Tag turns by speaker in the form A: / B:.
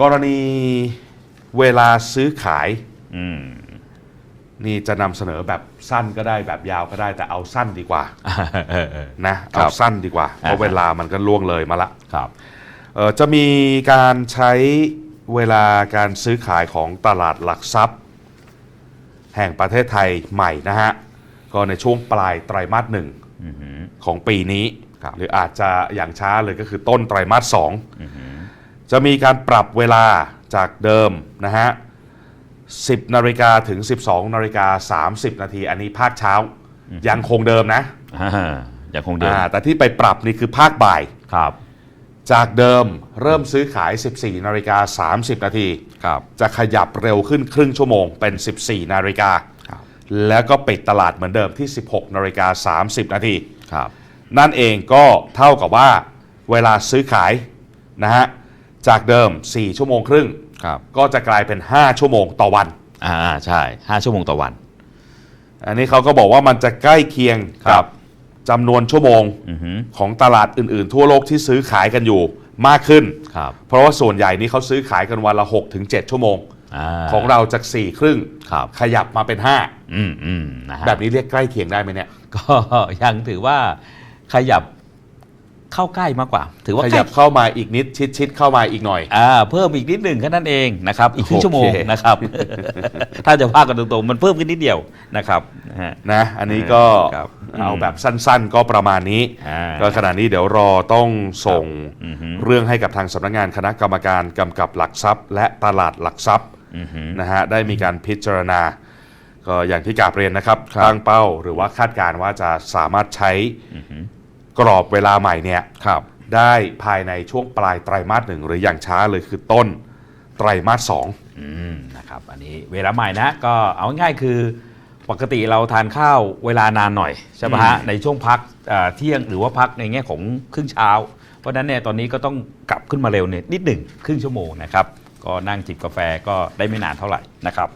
A: กรณีเวลาซื้อขาย
B: อืม
A: นี่จะนำเสนอแบบสั้นก็ได้แบบยาวก็ได้แต่เอาสั้นดีกว่า
B: เออเออ
A: นะ
B: ครั
A: เอา
B: บ
A: สั้นดีกว่า เพราะ
B: อ่าฮะ
A: เวลามันก็ล่วงเลยมาละ
B: ครับ
A: เอ่อจะมีการใช้เวลาการซื้อขายของตลาดหลักทรัพย์ แห่งประเทศไทยใหม่นะฮะ ก็ในช่วงปลายไตรมาสหนึ่ง
B: อือหือ
A: ของปีนี้
B: ครับ
A: หรืออาจจะอย่างช้าเลยก็คือต้นไตรมาสสอง
B: อือหือ
A: จะมีการปรับเวลาจากเดิมนะฮะ 10 นาฬิกาถึง 12 นาฬิกา 30 นาที อันนี้ภาคเช้า ยังคงเดิมนะ
B: อ่ายังคงเดิม
A: อ่าแต่ที่ไปปรับนี่คือภาคบ่าย
B: ครับ
A: จากเดิมเริ่มซื้อขาย 14 นาฬิกา 30 นาที
B: ครับ
A: จะขยับเร็วขึ้นครึ่งชั่วโมงเป็น 14 นาฬิกา
B: ครับ
A: แล้วก็ปิดตลาดเหมือนเดิมที่ 16 นาฬิกา 30 นาที
B: ครับ
A: นั่นเองก็เท่ากับว่าเวลาซื้อขายนะฮะ จากเดิม 4 ชั่วโมงครึ่ง
B: ครับ
A: ก็จะกลายเป็น 5 ชั่วโมงต่อวัน
B: อ่าใช่ห้าชั่วโมงต่อวัน
A: อันนี้เขาก็บอกว่ามันจะใกล้เคียง
B: ครั
A: กับบ จำนวนชั่วโมง
B: อือหือ
A: ของตลาดอื่นๆ ทั่วโลกที่ซื้อขายกันอยู่มากขึ้น
B: ครับ
A: เพราะว่าส่วนใหญ่นี่เขาซื้อขายกันวันละ6ถึง7ชั่วโมง
B: อ่า
A: ของเราจาก 4 ครึ่ง
B: ครับ
A: ขยับมาเป็น
B: อืมอืมนะฮะ
A: 5แบบนี้เรียกใกล้เคียงได้ไหมเนี่ย
B: ก็ยังถือว่าขยับ เข้าใกล้มากกว่า ถือว่า
A: ข
B: ใกล้
A: ยับเข้ามาอีกนิดชิดชิดๆเข้ามาอีกหน่อย
B: อ่าเพิ่มอีกนิดหนึ่งแค่นั้นเองนะครับ อีกครึ่งชั่วโมง
A: โอเค
B: นะครับ ถ้าจะว่ากันตรงๆ มันเพิ่มขึ้นนิดเดียวนะครับนะฮะ
A: นะ อันนี้ก็
B: ครับ
A: เอาแบบสั้นๆ ก็ประมาณนี้
B: อ่า
A: ก็ขณะนี้เดี๋ยวรอต้องส่ง
B: อือฮึ
A: เรื่องให้กับทางสำนักงานคณะกรรมการกำกับหลักทรัพย์ และตลาดหลักทรัพย์
B: อือหือ
A: นะฮะได้มีการพิจารณา ก็อย่างที่กราบเรียนนะครับ
B: ครับ
A: ตั้งเป้าหรือว่าคาดการณ์ว่าจะสามารถใช้
B: อือหือ ก
A: รอบเวลาใหม่เนี่ย
B: ครับ
A: ได้ภายในช่วงปลายไตรมาสหนึ่งหรืออย่างช้าเลยคือต้นไตรมาสสอง
B: อืมนะครับอันนี้เวลาใหม่นะก็เอาง่ายๆคือปกติเราทานข้าวเวลานานหน่อยใช่ไหมฮะในช่วงพักเอ่อเที่ยงหรือว่าพักในแง่ของครึ่งเช้า เพราะฉะนั้นเนี่ยตอนนี้ก็ต้องกลับขึ้นมาเร็วเนี่ยนิดหนึ่งครึ่งชั่วโมงนะครับก็นั่งจิบกาแฟก็ได้ไม่นานเท่าไหร่นะครับ